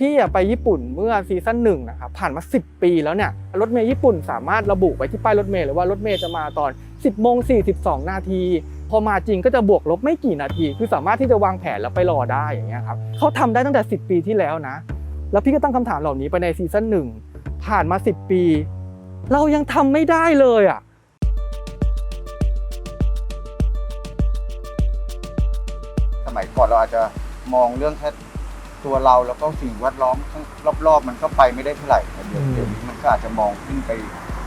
พี่ไปญี่ปุ่นเมื่อซีซั่นหนึ่งนะครับผ่านมา 10 ปีแล้วเนี่ยรถเมย์ญี่ปุ่นสามารถระบุไว้ที่ป้ายรถเมย์เลยว่ารถเมย์จะมาตอน 10โมง42 นาที พอมาจริงก็จะบวกลบไม่กี่นาที คือสามารถที่จะวางแผนแล้วไปรอได้อย่างเงี้ยครับเขาทำได้ตั้งแต่ 10 ปีที่แล้วนะ แล้วพี่ก็ตั้งคำถามเหล่านี้ไปในซีซั่นหนึ่งผ่านมา 10 ปี เรายังทำไม่ได้เลยอะสมัยก่อนเราอาจจะมองเรื่องแค่ ตัวเราแล้วก็สิ่งแวดล้อมข้างรอบๆ มันก็ไปไม่ได้เท่าไหร่แต่เดี๋ยวอืมเดี๋ยวนี้มันก็อาจจะมองขึ้นไป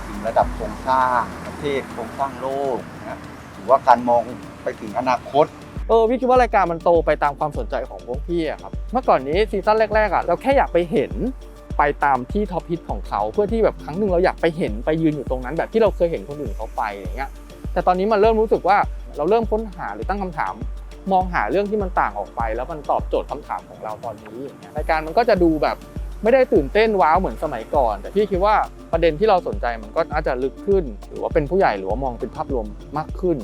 ถึงระดับโครงสร้างประเทศโครงสร้างโลกนะหรือว่าการมองไปถึงอนาคตเออพี่คิดว่ารายการมันโตไปตามความสนใจของพวกพี่อะครับเมื่อก่อนนี้ซีซั่นแรกๆอะเราแค่อยากไปเห็นไปตามที่ท็อปฮิตของเขาเพื่อที่แบบครั้งหนึ่งเราอยากไปเห็นไปยืนอยู่ตรงนั้น แบบที่เราเคยเห็นคนอื่นเขาไปอย่างเงี้ยแต่ตอนนี้มันเริ่มรู้สึกว่าเราเริ่มค้นหาหรือตั้งคำถาม มองหาเรื่องที่มันต่างออกไป แล้วมันตอบโจทย์คำถามของเราตอนนี้อย่างเงี้ยรายการมันก็จะดูแบบไม่ได้ตื่นเต้นว้าวเหมือนสมัยก่อน แต่พี่คิดว่าประเด็นที่เราสนใจมันก็น่าจะลึกขึ้น หรือว่าเป็นผู้ใหญ่หรือว่ามองเป็นภาพรวมมากขึ้น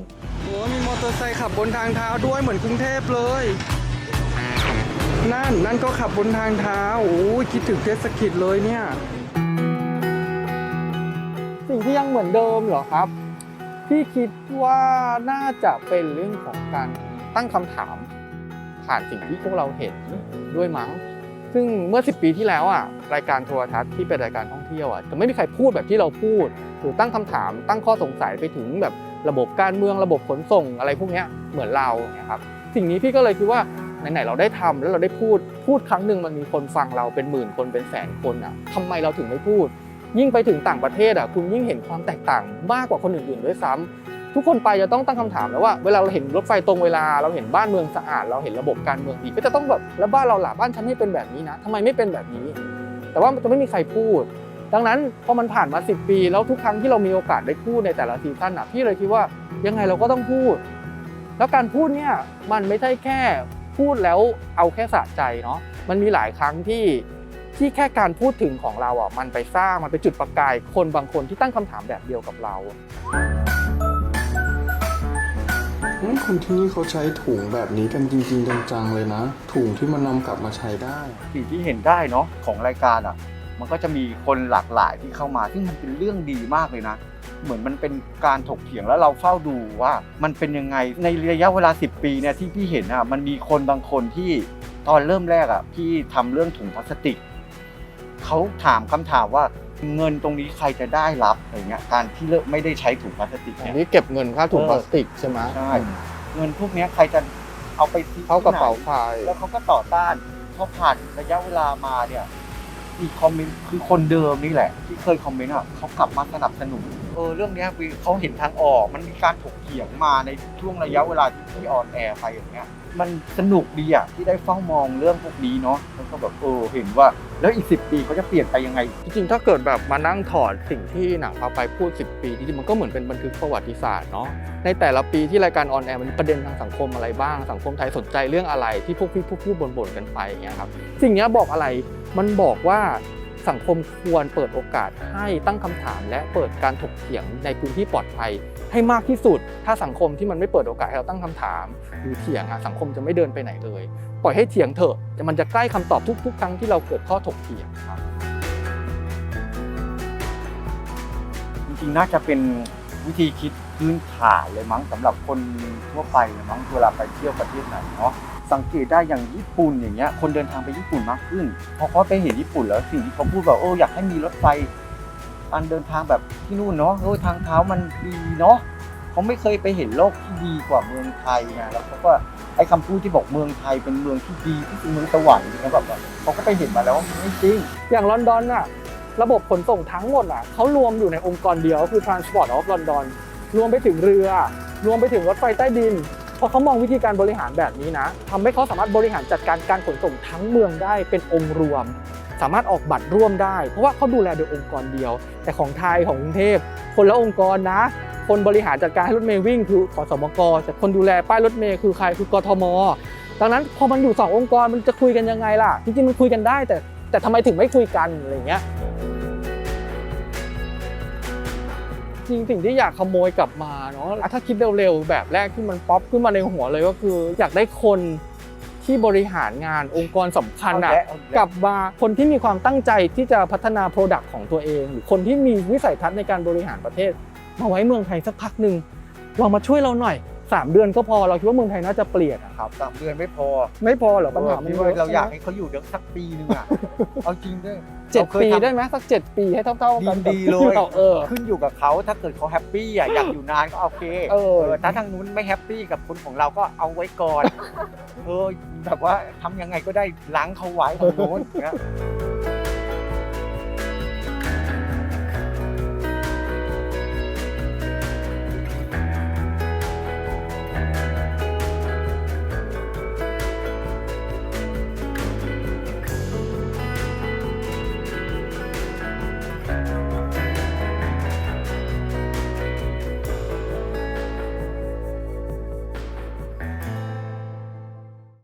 โอ้มีมอเตอร์ไซค์ขับบนทางเท้าด้วยเหมือนกรุงเทพเลย นั่นนั่นก็ขับบนทางเท้าโอ้ยคิดถึงเทศกิจเลยเนี่ย สิ่งที่ยังเหมือนเดิมเหรอครับ พี่คิดว่าน่าจะเป็นเรื่องของการ ตั้งคำถามผ่านสิ่งที่พวกเราเห็นด้วยมั้ง ซึ่งเมื่อ 10 ปีที่แล้วอะรายการโทรทัศน์ที่เป็นรายการท่องเที่ยวอะจะไม่มีใครพูดแบบที่เราพูด หรือตั้งคำถาม ตั้งข้อสงสัยไปถึงแบบระบบการเมืองระบบขนส่งอะไรพวกนี้เหมือนเราเนี่ยครับสิ่งนี้พี่ก็เลยคิดว่าไหนๆเราได้ทำแล้วเราได้พูดพูดครั้งหนึ่งมันมีคนฟังเราเป็นหมื่นคนเป็นแสนคนอะทำไมเราถึงไม่พูด ยิ่งไปถึงต่างประเทศอะคุณยิ่งเห็นความแตกต่างมากกว่าคนอื่นๆด้วยซ้ำ ทุกคนไปจะต้องตั้งคำถามแล้วว่าเวลาเราเห็นรถไฟตรงเวลาเราเห็นบ้านเมืองสะอาด เราเห็นระบบการเมืองดีก็จะต้องแบบแล้วบ้านเราหล่ะบ้านฉันไม่เป็นแบบนี้นะทำไมไม่เป็นแบบนี้ แต่ว่าจะไม่มีใครพูด ดังนั้นพอมันผ่านมา 10 ปี แล้วทุกครั้งที่เรามีโอกาสได้พูดในแต่ละซีซั่นอะพี่เลยคิดว่ายังไงเราก็ต้องพูด แล้วการพูดเนี่ยมันไม่ใช่แค่พูดแล้วเอาแค่สะใจเนาะมันมีหลายครั้งที่ที่แค่การพูดถึงของเราอะมันไปสร้างมันไปจุดประกายคนบางคนที่ตั้งคำถามแบบเดียวกับเรา งั้นคนที่นี่เขาใช้ถุงแบบนี้กันจริง ๆ จังๆเลยนะ ถุงที่มันนำกลับมาใช้ได้ สิ่งที่เห็นได้เนาะของรายการอะ มันก็จะมีคนหลากหลายที่เข้ามา ซึ่งมันเป็นเรื่องดีมากเลยนะ เหมือนมันเป็นการถกเถียงแล้วเราเฝ้าดูว่ามันเป็นยังไงในระยะเวลา 10 ปีเนี่ยที่พี่เห็นอะมันมีคนบางคนที่ตอนเริ่มแรกอะพี่ทำเรื่องถุงพลาสติกเขาถามคำถามว่า เงินตรงนี้ใครจะได้รับอะไรเงี้ยการที่เลิกไม่ได้ใช้ถุงพลาสติกอัเนี่นยนี้เก็บเงินค่าถุงเออพลาสติกใช่ไหมใช่ เงินพวกเนี้ยใครจะเอาไปที่เข้ากระเป๋าไหนใครแล้วเขาก็ต่อต้านพอผ่านระยะเวลามาเนี่ย มีคอมเมนต์คือคนเดิมนี่แหละ ที่เคยคอมเมนต์อะเขากลับมาสนับสนุนเออเรื่องเนี้ยคือเขาเห็นทางออกมันมีการถกเถียงมาในช่วงระยะเวลาที่ออนแอร์ไปอย่างเงี้ยมันสนุกดีอะที่ได้เฝ้ามองเรื่องพวกนี้เนาะแล้วก็แบบเออเห็นว่าแล้วอีกสิปีเขาจะเปลี่ยนไปยังไง จริงๆ ถ้าเกิดแบบมานั่งถอดสิ่งที่หนังพาไปพูด 10 ปีจริงๆมันก็เหมือนเป็นบันทึกประวัติศาสตร์เนาะในแต่ละปีที่รายการออนแอร์มันประเด็นทางสังคมอะไรบ้างสังคมไทยสนใจเรื่องอะไรที่พวกพี่พูดพูดบ่นๆกันไปอย่างเงี้ยครับสิ่งนี้บอกอะไร มันบอกว่าสังคมควรเปิดโอกาสให้ตั้งคำถาม และเปิดการถกเถียงในพื้นที่ปลอดภัย ให้มากที่สุด ถ้าสังคมที่มันไม่เปิดโอกาสให้เราตั้งคำถาม หรือเถียงอะสังคมจะไม่เดินไปไหนเลย ปล่อยให้เถียงเถอะแต่มันจะใกล้คำตอบทุก ๆ ครั้งที่เราเกิดข้อถกเถียงครับจริงๆน่าจะเป็นวิธีคิดพื้นฐานเลยมั้งสำหรับคนทั่วไปเลยมั้งเวลาไปเที่ยวประเทศไหนเนาะ สังเกตได้อย่างญี่ปุ่นอย่างเงี้ยคนเดินทางไปญี่ปุ่นมากขึ้นพอเขาไปเห็นญี่ปุ่นแล้วสิ่งที่เขาพูดแบบโอ้อยากให้มีรถไฟการเดินทางแบบที่นู่นเนาะโอ้ยทางเท้ามันดีเนาะเขาไม่เคยไปเห็นโลกที่ดีกว่าเมืองไทยไงแล้วเขาก็ไอ้คำพูดที่บอกเมืองไทยเป็นเมืองที่ดีที่เป็นเมืองสวรรค์นี่ยแบบเขาก็ไปเห็นมาแล้วว่าไม่จริงอย่างลอนดอนน่ะระบบขนส่งทั้งหมดอะเขารวมอยู่ในองค์กรเดียวคือ Transport of London รวมไปถึงเรือ รวมไปถึงรถไฟใต้ดิน พอเขามองวิธีการบริหารแบบนี้นะทำให้เขาสามารถบริหารจัดการการขนส่งทั้งเมืองได้เป็นองค์รวม สามารถออกบัตรร่วมได้ เพราะว่าเขาดูแลโดยองค์กรเดียว แต่ของไทยของกรุงเทพคนละองค์กรนะ คนบริหารจัดการให้รถเมย์วิ่งคือขอสมกแต่คนดูแลป้ายรถเมย์คือใครคือกทมดังนั้นพอมันอยู่สององค์กรมันจะคุยกันยังไงล่ะจริงๆมันคุยกันได้แต่แต่ทำไมถึงไม่คุยกันอะไรเงี้ย จริงสิ่งที่อยากขโมยกลับมาเนาะถ้าคิดเร็วๆแบบแรกที่มันป๊อปขึ้นมาในหัวเลยก็คืออยากได้คนที่บริหารงานองค์กรสำคัญเอาอะแยะเอาแยะกลับมาคนที่มีความตั้งใจที่จะพัฒนาโปรดักต์ของตัวเอง หรือคนที่มีวิสัยทัศน์ในการบริหารประเทศ มาไว้เมืองไทยสักพักหนึ่งลองมาช่วยเราหน่อย 3 เดือนก็พอเราคิดว่าเมืองไทยน่าจะเปลี่ยนอะครับ สามเดือนไม่พอไม่พอเหรอปัญหามันพี่เยว่าอะเราอยากใช่ไหมให้เขาอยู่เดี๋ยวสักปีหนึงอะ เอาจริงด้วยเจ็ดราคยปีทำ ได้ไหมสักเจ็ดปีให้เท่าๆกันกับดีๆเลยที่ราเออ ขึ้นอยู่กับเขาถ้าเกิดเขาแฮปปี้อะอยากอยู่นานก็โอเคเออถ้าทางนู้นไม่แฮปปี้กับคนของเราก็เอาไว้ก่อน เออแบบว่าทำยังไงก็ได้ล้างเขาไว้ทางนู้นอย่างเงี้ย